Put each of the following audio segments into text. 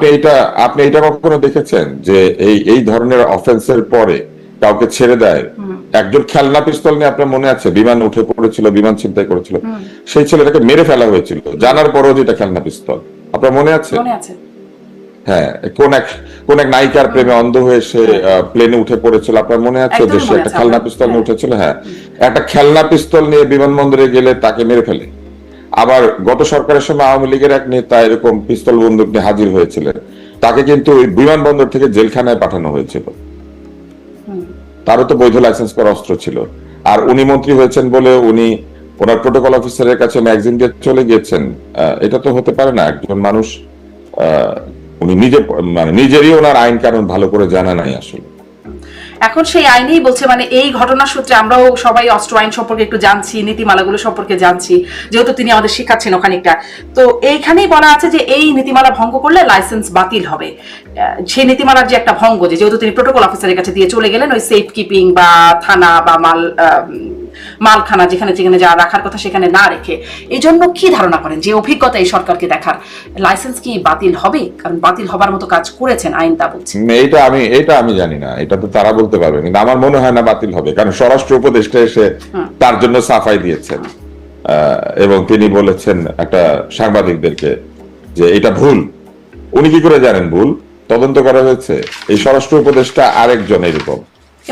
আপনি এটা আপনি এটা কখনো দেখেছেন যে এই এই ধরনের অফেন্সের পরে কাউকে ছেড়ে দেয়? একজন খেলনা পিস্তল নিয়ে আপনার মনে আছে? বিমান উঠে পড়েছিল বিমান ছিনতাই করেছিল। সেই ছেলেটাকে মেরে ফেলা হয়েছিল। জানার পরেও যেটা খেলনা পিস্তল। আপনার মনে আছে? হ্যাঁ কোন এক কোন এক নায়িকার প্রেমে অন্ধ হয়ে সে প্লেনে উঠে পড়েছিল আপনার মনে আছে যে সে একটা খেলনা। পিস্তল নিয়ে হ্যাঁ। উঠেছিল? হ্যাঁ। একটা খেলনা পিস্তল নিয়ে বিমানবন্দরে গেলে তাকে মেরে ফেলে। আবার গত সরকারের সময় আওয়ামী লীগের এক নেতা এরকম পিস্তল বন্দুক নিয়ে হাজির হয়েছিলেন। তাকে কিন্তু ওই বিমানবন্দর থেকে জেলখানায় পাঠানো হয়েছিল। তারও তো বৈধ লাইসেন্স করা অস্ত্র ছিল। আর উনি মন্ত্রী হয়েছেন বলে উনি ওনার প্রোটোকল অফিসারের কাছে ম্যাগজিন দিয়ে চলে গিয়েছেন। এটা তো হতে পারে না একজন মানুষ আহ, উনি নিজে মানে নিজেরই ওনার আইন কানুন ভালো করে জানা নাই আসলে। এখন সেই আইনেই বলছে মানে এই ঘটনার সূত্রে আমরাও সবাই অস্ত্র আইন সম্পর্কে একটু জানছি, নীতিমালাগুলো সম্পর্কে জানছি, যেহেতু তিনি আমাদের শিখাচ্ছেন ওখানিকটা তো এইখানেই বলা আছে যে এই নীতিমালা ভঙ্গ করলে লাইসেন্স বাতিল হবে। সেই নীতিমালার যে একটা ভঙ্গ যেহেতু তিনি প্রোটোকল অফিসারের কাছে দিয়ে চলে গেলেন, ওই সেফ কিপিং বা থানা বা মাল মালখানা যেখানে যেখানে যা রাখার কথা সেখানে না রেখে। এই জন্য কি ধারণা করেন যে অভিজ্ঞতা এই সরকারকে দেখার? লাইসেন্স কি বাতিল হবে? কারণ বাতিল হবার মতো কাজ করেছেন আইন তা বলছে। এইটা আমি এটা আমি জানি না। এটা তো তারা বলতে পারবে। কিন্তু আমার মনে হয় না বাতিল হবে। কারণ স্বরাষ্ট্র উপদেষ্টা এসে তার জন্য সাফাই দিয়েছেন। আহ, এবং তিনি বলেছেন একটা সাংবাদিকদেরকে যে এটা ভুল। উনি কি করে জানেন ভুল? তদন্ত করা হয়েছে। এই স্বরাষ্ট্র উপদেষ্টা আরেকজন এরকম।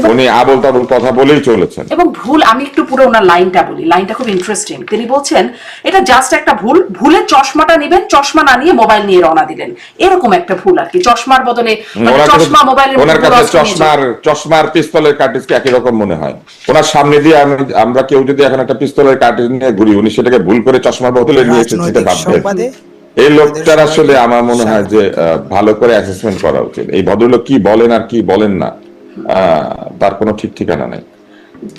উনি আবল তাবল কথা বলেই চলেছেন। এবং ভুল আমি একটু পুরো ওনার লাইনটা বলি লাইনটা খুব ইন্টারেস্টিং তিনি বলছেন এটা জাস্ট একটা ভুল ভুলে চশমাটা নেবেন চশমা না নিয়ে মোবাইল নিয়ে রওনা দিলেন। এরকম একটা ভুল আর কি চশমার বদলে মানে চশমা মোবাইলের ওনার কাছে চশমার চশমার পিস্তলের কার্টিজ কি একই রকম মনে হয়? ওনার সামনে দিয়ে আমি আমরা কেউ যদি এখন একটা পিস্তলের কার্টিজ নিয়ে ঘুরি উনি সেটাকে ভুল করে চশমার বদলে নিয়ে এসেছে সেটা ভাববেন। এই লোকটার আসলে আমার মনে হয় যে আহ, ভালো করে অ্যাসেসমেন্ট করা উচিত। এই ভদ্রলোক কি বলেন আর কি বলেন না? তার কোনো ঠিক ঠিকানা নেই।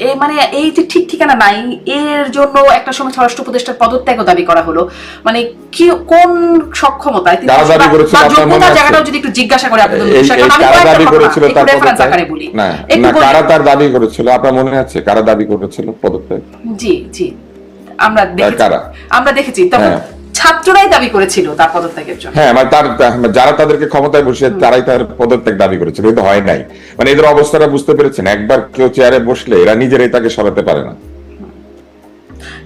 এই মানে এই যে ঠিক ঠিকানা নাই এর জন্য একটা সময় স্বরাষ্ট্র উপদেষ্টার পদত্যাগও দাবি করা হলো। মানে কি কোন সক্ষমতায় তিনি যোগ্যতার জায়গাটাও যদি একটু জিজ্ঞাসা করে দাবি করেছিল তার পদত্যাগ? বলি। না কারা তার দাবি করেছিল? আপনার মনে আছে কারা দাবি করেছিল পদত্যাগ? জি জি। আমরা দেখেছি। আমরা দেখেছি। তখন। ছাত্ররাই দাবি করেছিল তার পদত্যাগের জন্য। হ্যাঁ মানে তার যারা তাদেরকে ক্ষমতায় বসে তারাই তার পদত্যাগ দাবি করেছিল কিন্তু হয় নাই। মানে এদের অবস্থাটা বুঝতে পেরেছেন একবার কেউ চেয়ারে বসলে এরা নিজেরাই তাকে সরাতে পারে না।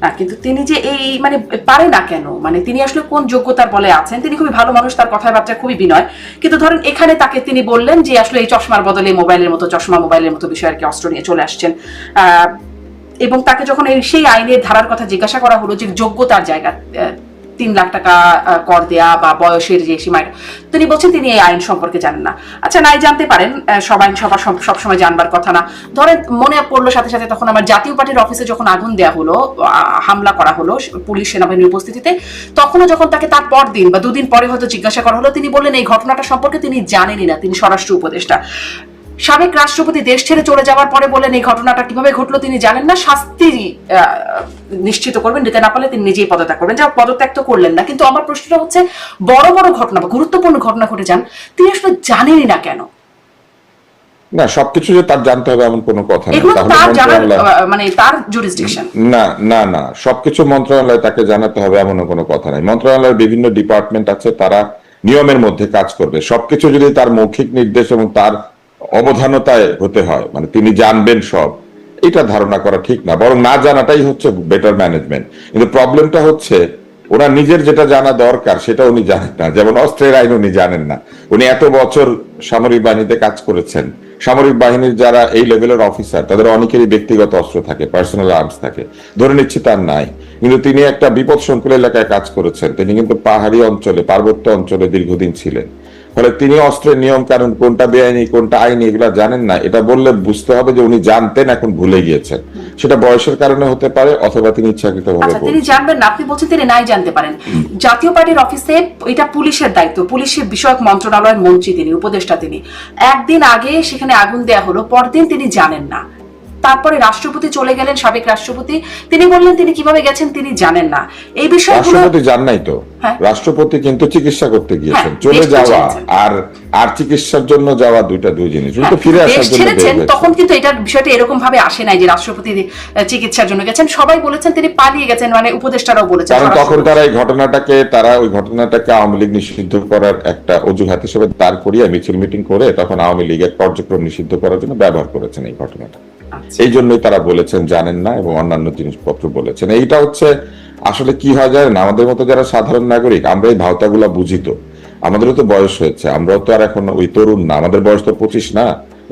না কিন্তু তিনি যে এই মানে পারে না কেন? মানে তিনি আসলে কোন যোগ্যতার বলে আছেন? তিনি খুবই ভালো মানুষ তার কথাবার্তা খুবই বিনয়। কিন্তু ধরেন এখানে তাকে তিনি বললেন যে আসলে এই চশমার বদলে মোবাইলের মতো চশমা মোবাইলের মতো বিষয় আর কি অস্ত্র নিয়ে চলে আসছেন। আহ, এবং তাকে যখন এই সেই আইনের ধারার কথা জিজ্ঞাসা করা হলো যে যোগ্যতার জায়গা তিন লাখ টাকা কর দেয়া বা বয়সের যে সীমাটা তিনি বলছেন তিনি এই আইন সম্পর্কে জানেন না। আচ্ছা নাই জানতে পারেন সব আইন সবার সবসময় জানবার কথা না। ধরেন, মনে পড়ল সাথে সাথে তখন আমার জাতীয় পার্টির অফিসে যখন আগুন দেওয়া হলো হামলা করা হলো পুলিশ, সেনাবাহিনীর উপস্থিতিতে, তখনও যখন তাকে তার পর দিন বা দুদিন পরে হয়তো জিজ্ঞাসা করা হলো, তিনি বললেন, এই ঘটনাটা সম্পর্কে তিনি জানেনই না, তিনি স্বরাষ্ট্র উপদেষ্টা। সাবেক রাষ্ট্রপতি দেশ ছেড়ে চলে যাওয়ার পরে বলেন এই ঘটনাটা কীভাবে ঘটলো তিনি জানেন না। শাস্তি নিশ্চিত করবেন নিতে না পারলে তিনি নিজেই পদত্যাগ করবেন। যা পদত্যাগ তো করলেন না কিন্তু আমার প্রশ্নটা হচ্ছে বড় বড় ঘটনা বা গুরুত্বপূর্ণ ঘটনা ঘটে যান তিনি আসলে জানেনই না কেন? না সবকিছু যে তার জানতে হবে এমন কোনো কথা মানে তার জুরিসডিকশন না না না সবকিছু মন্ত্রণালয় তাকে জানাতে হবে এমন কোনো কথা নাই। মন্ত্রণালয়ের বিভিন্ন ডিপার্টমেন্ট আছে তারা নিয়মের মধ্যে কাজ করবে। সবকিছু যদি তার মৌখিক নির্দেশ এবং তার অবধানতায় হতে হয়। মানে তিনি জানবেন সব। এটা ধারণা করা ঠিক না, বরং না জানাটাই হচ্ছে বেটার ম্যানেজমেন্ট কিন্তু প্রবলেমটা হচ্ছে ওনার নিজের যেটা জানা দরকার, সেটা উনি জানেন না। যেমন অস্ত্রের আইন উনি জানেন না। উনি এত বছর সামরিক বাহিনীতে কাজ করেছেন। সামরিক বাহিনীর যারা এই লেভেলের অফিসার তাদের অনেকেরই ব্যক্তিগত অস্ত্র থাকে পার্সোনাল আর্মস থাকে। ধরে নিচ্ছি তার নাই। কিন্তু তিনি একটা বিপদ সংকুল এলাকায় কাজ করেছেন। তিনি কিন্তু পাহাড়ি অঞ্চলে, পার্বত্য অঞ্চলে দীর্ঘদিন ছিলেন। ফলে তিনি অস্ত্রের নিয়ম কানুন কোনটা বেআইনি কোনটা আইনি এগুলা জানেন না। এটা বললে বুঝতে হবে যে উনি জানতেন এখন ভুলে গিয়েছেন। সেটা বয়সের কারণে হতে পারে অথবা তিনি ইচ্ছাকৃত ভাবে আচ্ছা তিনি জানবেন না আপনি বলছেন তিনি নাই জানতে পারেন। জাতীয় পার্টির অফিসে এটা পুলিশের দায়িত্ব পুলিশের বিষয়ক মন্ত্রণালয়ের মন্ত্রী তিনি উপদেষ্টা তিনি। একদিন আগে সেখানে আগুন দেয়া হলো পরদিন তিনি জানেন না। তারপরে রাষ্ট্রপতি চলে গেলেন সাবেক রাষ্ট্রপতি। তিনি বললেন তিনি কীভাবে গেছেন তিনি জানেন না। এই বিষয়গুলো রাষ্ট্রপতি যান নাই তো? হ্যাঁ। রাষ্ট্রপতি কিন্তু চিকিৎসা করতে গিয়েছেন। হ্যাঁ, চলে যাওয়া আর আর চিকিৎসার জন্য যাওয়া দুইটা দুই জিনিস। উনি তো হ্যাঁ, ফিরে আসার জন্য ছেড়েছেন তখন কিন্তু এটার বিষয়টা এরকম ভাবে আসে নাই যে রাষ্ট্রপতি চিকিৎসার জন্য গেছেন। সবাই বলেছেন তিনি পালিয়ে গেছেন মানে উপদেষ্টারাও বলেছেন কারণ তখন তারা এই ঘটনাটাকে তারা ওই ঘটনাটাকে আওয়ামী লীগ নিষিদ্ধ করার একটা অজুহাত হিসেবে দাঁড় করিয়ে মিছিল মিটিং করে তখন আওয়ামী লীগের কার্যক্রম নিষিদ্ধ করার জন্য ব্যবহার করেছেন এই ঘটনাটা। এই জন্যই তারা বলেছেন জানেন না এবং অন্যান্য জিনিসপত্র বলেছেন। এইটা হচ্ছে আসলে কি হয় জানেন? আমাদের মতো যারা সাধারণ নাগরিক আমরা এই ভাওতাগুলা বুঝি তো। আমাদেরও তো বয়স হয়েছে আমরাও তো আর এখন ওই তরুণ না। আমাদের বয়স তো পঁচিশ না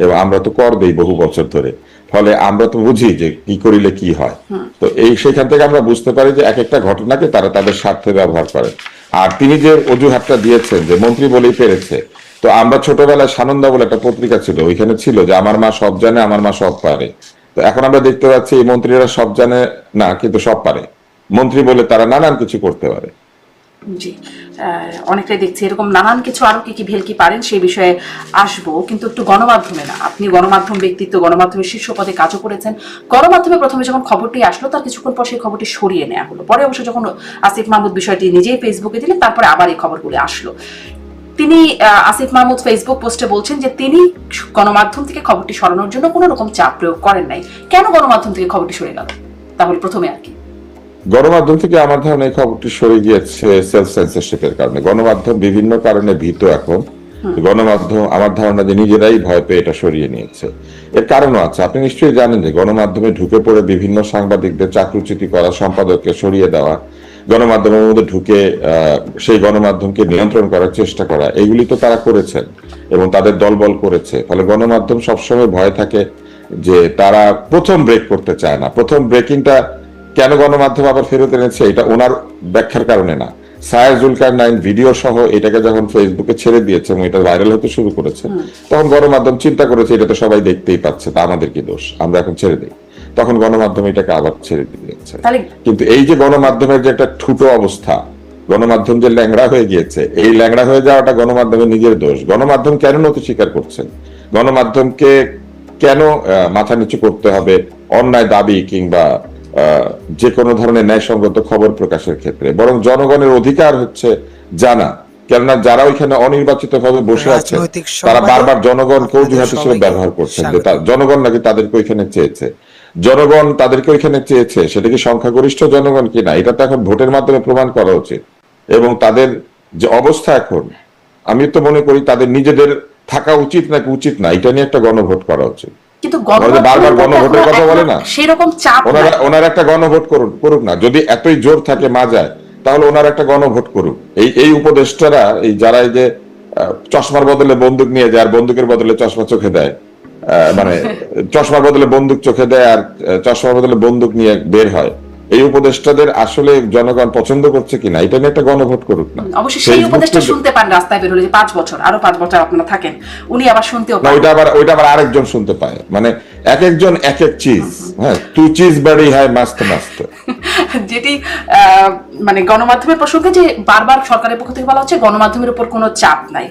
এবং আমরা তো কর দেই বহু বছর ধরে। ফলে আমরা তো বুঝি যে কি করিলে কি হয়। তো এই সেখান থেকে আমরা বুঝতে পারি যে এক একটা ঘটনাকে তারা তাদের স্বার্থে ব্যবহার করে। আর তিনি যে অজুহাতটা দিয়েছেন যে মন্ত্রী বলেই পেরেছে তো আমরা ছোটবেলায় সানন্দা বলে একটা পত্রিকা ছিল, ওইখানে ছিল যে আমার মা সব জানে, আমার মা সব পারে। তো এখন আমরা দেখতে পাচ্ছি এই মন্ত্রীরা সব জানে না, কিন্তু সব পারে। মন্ত্রী বলে তারা নানান কিছু করতে পারে। জি। অনেকটাই দেখছি। এরকম নানান কিছু আরও কি কি ভেলকি পারেন সেই বিষয়ে আসব, কিন্তু একটু গণমাধ্যমে না। আপনি গণমাধ্যম ব্যক্তিত্ব, গণমাধ্যমের শীর্ষ পদে কাজও করেছেন। গণমাধ্যমে প্রথমে যখন খবরটি আসলো, তার কিছুক্ষণ পর সেই খবরটি সরিয়ে নেওয়া হলো। পরে অবশ্য যখন আসিফ মাহমুদ বিষয়টি নিজেই ফেসবুকে দিলেন, তারপরে আবার এই খবরগুলি আসলো। তিনি আসিফ মাহমুদ ফেসবুক পোস্টে বলছেন যে তিনি গণমাধ্যম থেকে খবরটি সরানোর জন্য কোনো রকম চাপ প্রয়োগ করেন নাই। কেন গণমাধ্যম থেকে খবরটি সরে গেল? তাহলে প্রথমে আর কি। গণমাধ্যম থেকে আমার ধারণা এই খবরটি সরে গিয়েছে সেলফ সেন্সরশিপের কারণে। গণমাধ্যম বিভিন্ন কারণে ভীত এখন। গণমাধ্যম আমার ধারণা যে নিজেরাই ভয় পেয়ে এটা সরিয়ে নিয়েছে। এর কারণও আছে। আপনি নিশ্চয়ই জানেন যে গণমাধ্যমে ঢুকে পড়ে বিভিন্ন সাংবাদিকদের চাকরুচ্যুতি করা সম্পাদককে সরিয়ে দেওয়া গণমাধ্যমের মধ্যে ঢুকে সেই গণমাধ্যমকে নিয়ন্ত্রণ করার চেষ্টা করা এগুলি তো তারা করেছেন এবং তাদের দলবল করেছে। ফলে গণমাধ্যম সবসময় ভয় থাকে যে তারা প্রথম ব্রেক করতে চায় না। প্রথম ব্রেকিংটা কেন গণমাধ্যম আবার ফেরত এনেছে এটা ওনার ব্যাখ্যার কারণে না। সায়া জুলকার নাইন ভিডিও সহ এটাকে যখন ফেসবুকে ছেড়ে দিয়েছে এবং এটা ভাইরাল হতে শুরু করেছে তখন গণমাধ্যম চিন্তা করেছে এটা তো সবাই দেখতেই পাচ্ছে তা আমাদের কি দোষ আমরা এখন ছেড়ে দিই। তখন গণমাধ্যম এটাকে আবার ছেড়ে দিয়েছে কিন্তু এই যে গণমাধ্যমের যে একটা ঠুটো অবস্থা গণমাধ্যম যে ল্যাংড়া হয়ে গিয়েছে এই ল্যাংড়া হয়ে যাওয়াটা গণমাধ্যমের নিজের দোষ। গণমাধ্যম কেন নথি স্বীকার করছেন? গণমাধ্যমকে কেন মাথা নিচু করতে হবে অন্যায় দাবি কিংবা যে কোনো ধরনের ন্যায়সঙ্গত খবর প্রকাশের ক্ষেত্রে? বরং জনগণের অধিকার হচ্ছে জানা। কেননা যারা ওইখানে অনির্বাচিত ভাবে বসে আছে তারা বারবার জনগণকে আপনাদের অজুহাত হিসেবে ব্যবহার করছেন যে জনগণ নাকি তাদেরকে ওইখানে চেয়েছে। জনগণ তাদেরকে ওইখানে চেয়েছে সেটা কি সংখ্যাগরিষ্ঠ জনগণ কিনা এটা তো এখন ভোটের মাধ্যমে প্রমাণ করা উচিত। এবং তাদের যে অবস্থা এখন আমি তো মনে করি তাদের নিজেদের থাকা উচিত নাকি উচিত না এটা নিয়ে একটা গণভোট করা উচিত। কিন্তু বারবার গণভোটের কথা বলে না? সেরকম চাপ ওনারা নাই। একটা গণভোট করুন করুক না। যদি এতই জোর থাকে মাজায় তাহলে ওনার একটা গণভোট করুক। এই এই উপদেষ্টারা এই যারা এই যে আহ, চশমার বদলে বন্দুক নিয়ে যায় আর বন্দুকের বদলে চশমা চোখে দেয় মানে চশমার বদলে বন্দুক চোখে দেয় আর আহ, চশমার বদলে বন্দুক নিয়ে বের হয়। এই উপদেষ্টাদের আসলে জনগণ পছন্দ করছে কিনা এটা নিয়ে একটা গণভোট করুক না। অবশ্যই সেই তো- শুনতে পান রাস্তায় বের হলে যে পাঁচ বছর আরও পাঁচ বছর আপনারা থাকেন উনি আবার শুনতেও পান। ওইটা আবার ওইটা আবার আরেকজন শুনতে পায়। মানে এক একজন এক এক চিজ হ্যাঁ তুই চিজ বাড়ি হয় মাস্ত মাস্ত যেটি আহ, মানে গণমাধ্যমের প্রসঙ্গে যে বারবার সরকারের পক্ষ থেকে বলা হচ্ছে গণমাধ্যমের উপর কোনো চাপ নাই।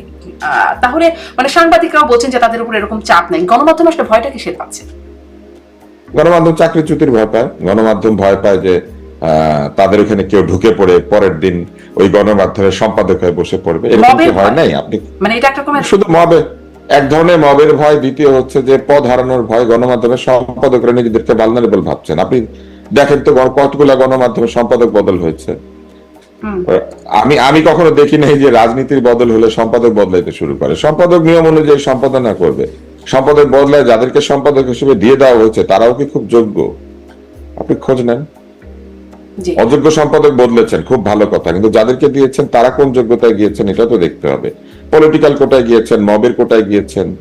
তাহলে মানে সাংবাদিকরাও বলছেন যে তাদের উপর এরকম চাপ নাই। গণমাধ্যম আসলে ভয়টা কিসের পাচ্ছে? গণমাধ্যম চাকরিচ্যুতির ভয় পায়। গণমাধ্যম ভয় পায় যে তাদের ওখানে কেউ ঢুকে পড়ে পরের দিন ওই গণমাধ্যমের সম্পাদক হয়ে বসে পড়বে। এরকম কি হয় নাই? আপনি মানে এটা একটা শুধু মবে এক ধরনের মবের ভয় দ্বিতীয় হচ্ছে যে পদ হারানোর ভয় গণমাধ্যমের সম্পাদকরা নিজেদেরকে ভালনারেবল ভাবছেন। আপনি দেখেন তো কতগুলা গণমাধ্যমের সম্পাদক বদল হয়েছে। আমি আমি কখনো দেখি নাই যে রাজনীতির বদল হলে সম্পাদক বদলাইতে শুরু করে। সম্পাদক নিয়ম অনুযায়ী সম্পাদনা করবে। সম্পাদক বদলায় যাদেরকে সম্পাদক হিসেবে দিয়ে দেওয়া হয়েছে তারাও কি খুব যোগ্য? আপনি খোঁজ নেন। অযোগ্য সম্পাদক বদলেছেন খুব ভালো কথা। কিন্তু যাদেরকে দিয়েছেন তারা কোন যোগ্যতায় গিয়েছেন এটা তো দেখতে হবে। পলিটিক্যাল কোটায় গিয়েছেন মবের কোটায় গিয়েছেন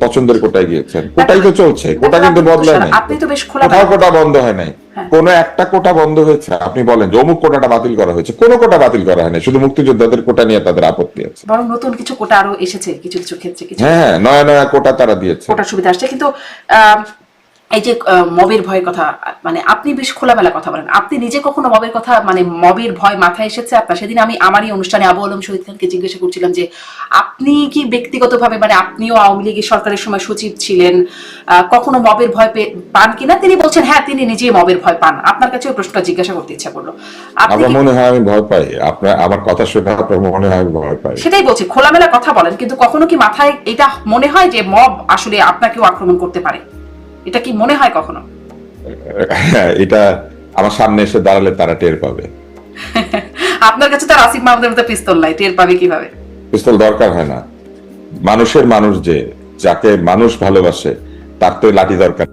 পছন্দের কোটায় গিয়েছেন। কোটাই তো চলছে কোটা কিন্তু বদলায় নাই। আপনি তো বেশ খোলা কোথাও কোটা বন্ধ হয় নাই। হ্যাঁ। কোন একটা কোটা বন্ধ হয়েছে। আপনি বলেন যে অমুক কোটাটা বাতিল করা হয়েছে। কোন কোটা বাতিল করা হয়নি। শুধু মুক্তিযোদ্ধাদের কোটা নিয়ে তাদের আপত্তি আছে। বরং নতুন কিছু কোটা আরও এসেছে কিছু কিছু ক্ষেত্রে কিছু হ্যাঁ নয়া নয়া কোটা তারা দিয়েছে। কোটা সুবিধা আসছে। কিন্তু আহ, এই যে মবের ভয়ের কথা মানে আপনি বেশ খোলামেলা কথা বলেন। আপনি নিজে কখনো মবের কথা মানে মবের ভয় মাথায় এসেছে আপনার? সেদিন আমি আমারই অনুষ্ঠানে আবু আলম শহীদ খানকে জিজ্ঞাসা করছিলাম যে আপনি কি ব্যক্তিগতভাবে মানে আপনিও আওয়ামী লীগের সরকারের সময় সচিব ছিলেন? কখনো মবের ভয় পান কিনা? তিনি বলছেন হ্যাঁ তিনি নিজেই মবের ভয় পান। আপনার কাছে ওই প্রশ্নটা জিজ্ঞাসা করতে ইচ্ছা করল। আপনি আমার মনে হয় আমি ভয় পাই। আপনার আমার কথা শুনে আপনার মনে হয় আমি ভয় পাই। সেটাই বলছি খোলামেলা কথা বলেন। কিন্তু কখনো কি মাথায় এটা মনে হয় যে মব আসলে আপনাকেও আক্রমণ করতে পারে? এটা কি মনে হয় কখনো? এটা আমার সামনে এসে দাঁড়ালে তারা টের পাবে। আপনার কাছে তার আসিফ মাহমুদের মতো পিস্তল নাই টের পাবে কীভাবে? পিস্তল দরকার হয় না। মানুষের মানুষ যে যাকে মানুষ ভালোবাসে তার তো লাঠি দরকার।